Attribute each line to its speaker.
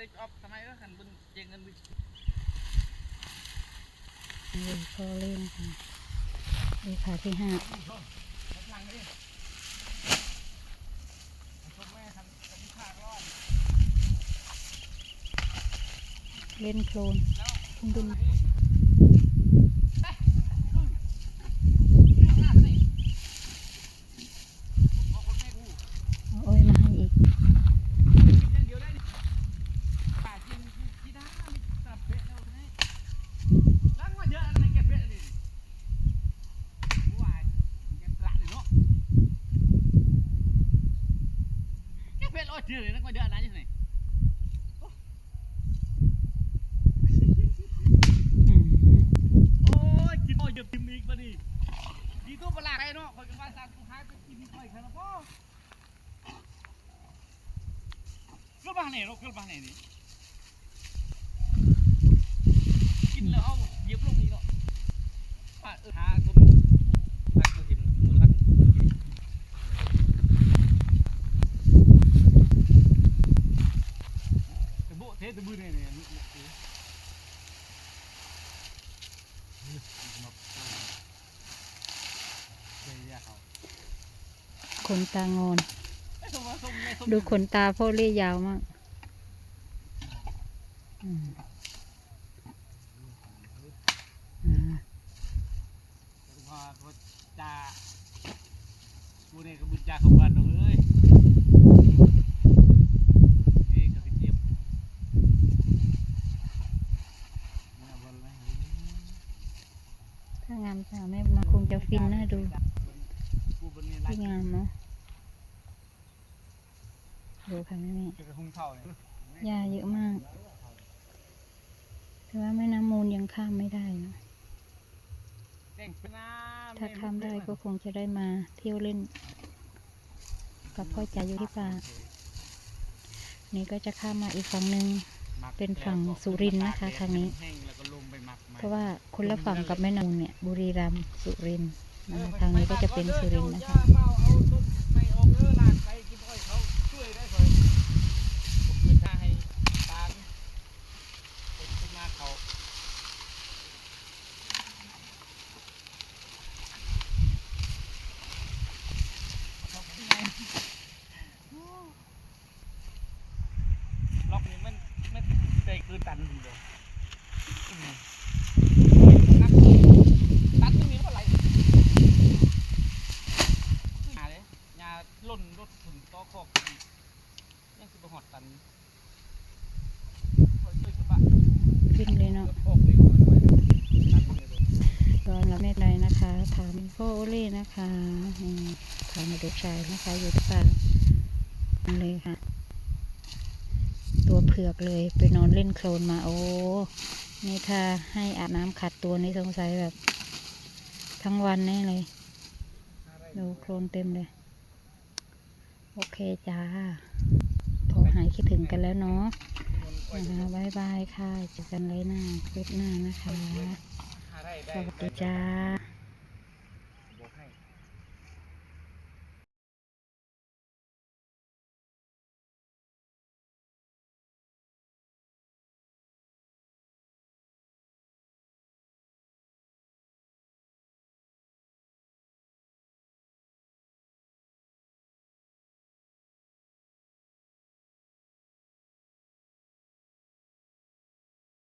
Speaker 1: ออฟทำไมก็ขันบุญเจงเงินบุญ
Speaker 2: เลยก็เล่นค่ะที่ห้า
Speaker 1: ทางนี้ชมแม่ทำทำข้า
Speaker 2: เล่นโคลนคุณดู เอาอ้อยมาให้อีก อืม
Speaker 1: โอ้ยกินโอ้ยจะกินอีกมาดิดีตัวปลาดไอ้เนาะคอยกันว่าสามตัวท้ายกินค่อยกันแล้วพ่อขึ้นมาเนี่ยลูกขึ้นมาเนี่ยนี่กินแล้วเอาเยียบลงนี่เนาะปาเออหาคนรักตัวเห็นตัวรัก แต่โบเทตะบือเนี่ยเนี่ยนี่นี่นี่มาเจียเขา
Speaker 2: ขนตางอน
Speaker 1: ไอ้สมว่าสมในสม
Speaker 2: ดูขนตาพ่อเล่ยยาวมากอืมอ่า
Speaker 1: พอจะกูเนี่ยก็บุญจาของวันเอ้ยเอ้ยก็สิเจ็บเนี่ยวันละ
Speaker 2: ถ้างามสาวแม่มาคงจะฟินน่าดู
Speaker 1: กูบนนี้ไล่
Speaker 2: ที่งามเนาะดูค่ะแม่แม่
Speaker 1: กระหุงเท่าเนี่ย
Speaker 2: หญ้าเยอะมาก แต่ว่าแม่น้ำมูลยังข้ามไม่ได้เนอะ
Speaker 1: เด้งเป็นน้ำ
Speaker 2: ถ้าข้ามได้ก็คงจะได้มาเที่ยวเล่น กับพ่อจ๋าอยู่ที่ป่านี่ก็จะข้ามมาอีกฝั่งหนึ่งเป็นฝั่งสุรินทร์นะคะทางนี้
Speaker 1: แห้งแล้วก็ลงไปหมักใหม่
Speaker 2: เพราะว่าคนละฝั่งกับแม่นางเนี่ย บุรีรัมย์สุรินทร์นะคะทางนี้ก็จะเป็นสุรินทร์นะคะ
Speaker 1: เอาต้นไม้ออกเออลากไปกินอ้อยเขาช่วยได้เลยผมคืนท่าให้ตาลเป็นขึ้นมาเขาล็อกนี่มันมันใจคือตันอยู่เลยอืมนักตัดตรงนี้เท่าไหร่หาเลยยาล่นรถถุนต่อคอก ยันกระบะ
Speaker 2: ขึ้นเลยเนาะ
Speaker 1: รถคอกเลยค่อยๆตันเลยเลย
Speaker 2: ตอนรับเมตไรนะคะ ถามพ่อโอเล่นะคะถามมาเด็กชายนะคะอยู่ที่ป่าเลยค่ะ ตัวเผือกเลยไปนอนเล่นโคลนมา โอ้นี่ถ้าให้อาบน้ำขัดตัวนี่สงสัยแบบ ทั้งวันแน่เลย ดูโคลนเต็มเลย โอเคจ้าายคิดถึงกันแล้วเนาะนะคะบายบายค่ะเจอกันเลยหน้าคลิปหน้านะคะ สวัสดีจ้า